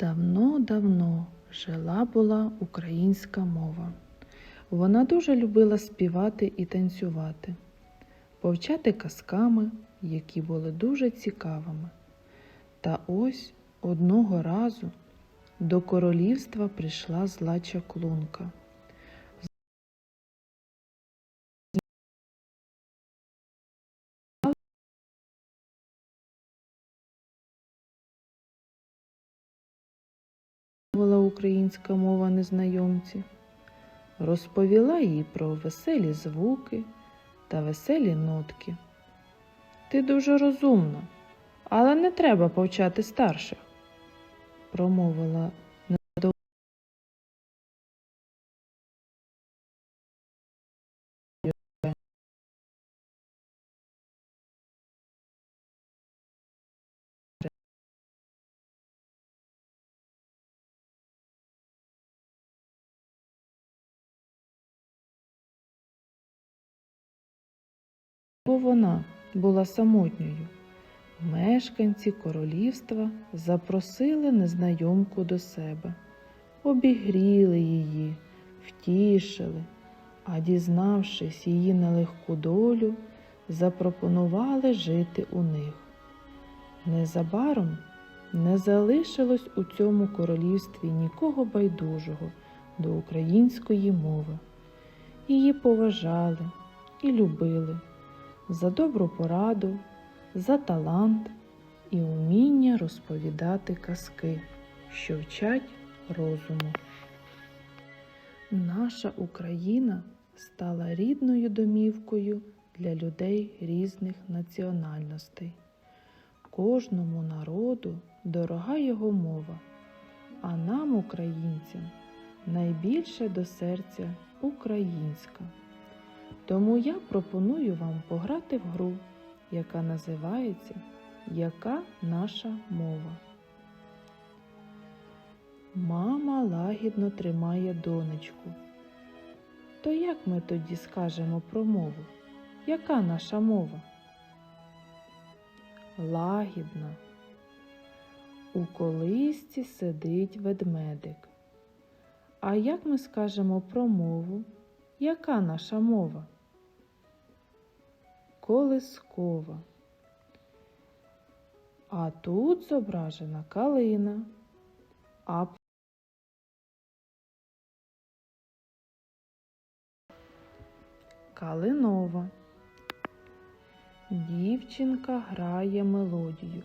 Давно-давно жила була українська мова. Вона дуже любила співати і танцювати, повчати казками, які були дуже цікавими. Та ось одного разу до королівства прийшла зла чаклунка. Мовила українська мова незнайомці, розповіла їй про веселі звуки та веселі нотки. Ти дуже розумна, але не треба повчати старших, промовила вона була самотньою. Мешканці королівства запросили незнайомку до себе, обігріли її, втішили, а дізнавшись її нелегку долю, запропонували жити у них. Незабаром не залишилось у цьому королівстві нікого байдужого до української мови. Її поважали і любили за добру пораду, за талант і уміння розповідати казки, що вчать розуму. Наша Україна стала рідною домівкою для людей різних національностей. Кожному народу дорога його мова, а нам, українцям, найбільше до серця українська. Тому я пропоную вам пограти в гру, яка називається Яка наша мова? Мама лагідно тримає донечку. То як ми тоді скажемо про мову? Яка наша мова? Лагідна. У колисці сидить ведмедик. А як ми скажемо про мову? Яка наша мова? Колискова. А тут зображена калина. А Калинова. Дівчинка грає мелодію.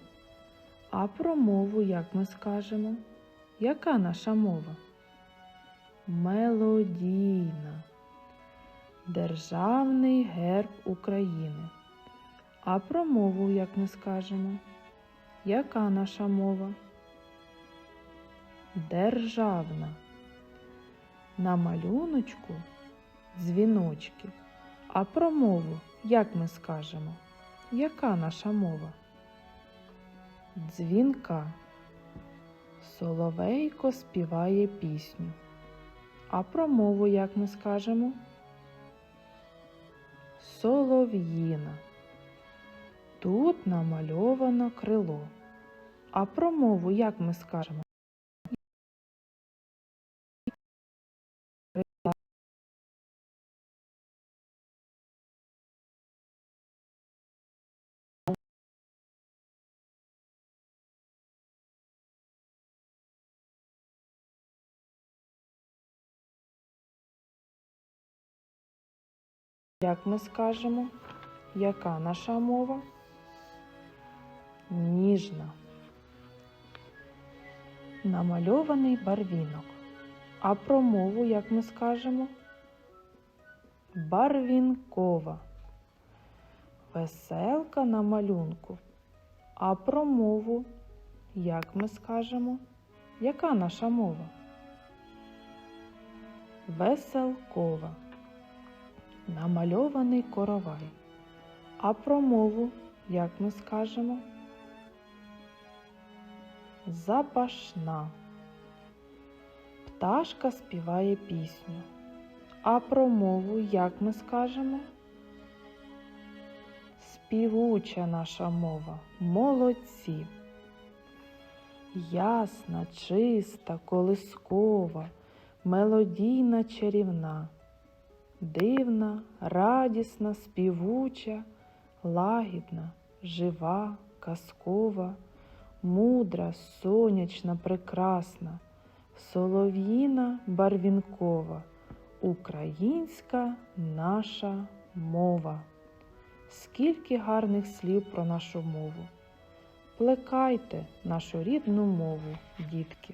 А про мову як ми скажемо? Яка наша мова? Мелодійна. Державний герб України. А про мову як ми скажемо? Яка наша мова? Державна. На малюночку дзвіночки. А про мову як ми скажемо? Яка наша мова? Дзвінка. Соловейко співає пісню. А про мову як ми скажемо? Солов'їна. Тут намальовано крило. А про мову як ми скажемо? Як ми скажемо? Яка наша мова? Ніжна. Намальований барвінок. А про мову, як ми скажемо? Барвінкова. Веселка на малюнку. А про мову, як ми скажемо? Яка наша мова? Веселкова намальований коровай. А про мову, як ми скажемо? Запашна. Пташка співає пісню. А про мову, як ми скажемо? Співуча наша мова. Молодці. ясна, чиста, колискова, мелодійна чарівна, дивна, радісна, співуча, лагідна, жива, казкова, мудра, сонячна, прекрасна, солов'їна, барвінкова, українська наша мова. Скільки гарних слів про нашу мову. Плекайте нашу рідну мову, дітки.